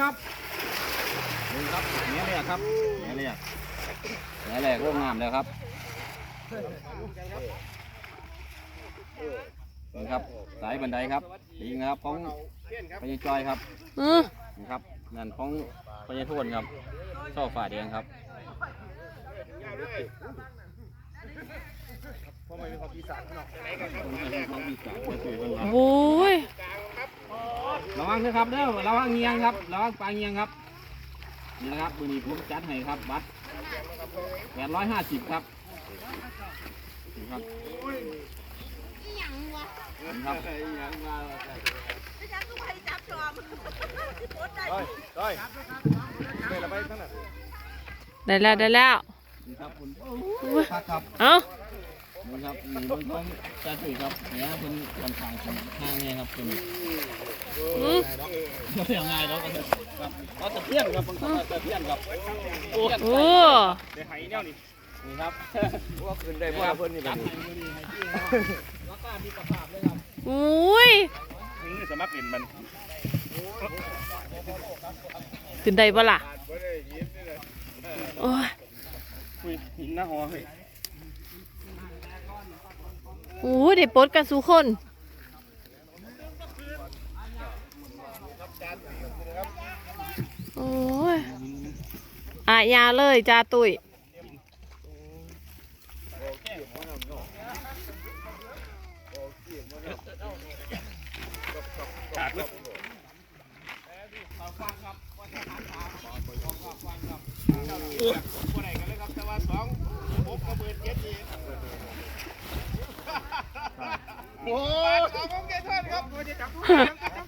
ครับนี่ครับแง่เลยครับแง่เลยแง่แรกร่วงงามแล้วครับนี่ครับสายบันไดครับดีนะครับของพญาจอยครับอือนี่ครับนั่นของพญาทวนครับช่อฝ่าแดงครับโอ้ย ระวังนะครับเด้อระวังเงียงครับระวังปลาเงียงครับนี่นะครับมือนี้ผมจัดให้ครับบัตรแปดร้อยห้าสิบครับนี่ครับนี่ครับได้แล้วได้แล้วนี่ครับคุณครับครับเอ้านี่ครับนี่มันต้องจัดให้ครับเนี่ยเป็นกันทางของห้างเนี่ยครับเป็นอือก็ ยังไงแล้วกันครับก็ตะเพียนครับบางคนตะเพียนครับโอ้โอ้เดี๋ยวไหแนวนี่นี่ครับว่าขึ้นได้บ่ล่ะเพิ่นนี่จับัดดให้นี้มือนี้ให้ที่ครับแล้วก็มีประภาพเลยครับอุ้ยนี่สมัครเล่นมันขึ้นได้บ่ล่ะโอ้ยคุยหินหน้าหอเฮ้ยโอ้ยได้ปลดกันสู่คน โอ้ยอายาเลยจ้าตุยขาดเลยโอ้ของแกท่านครับจะจับผู้เลี้ยง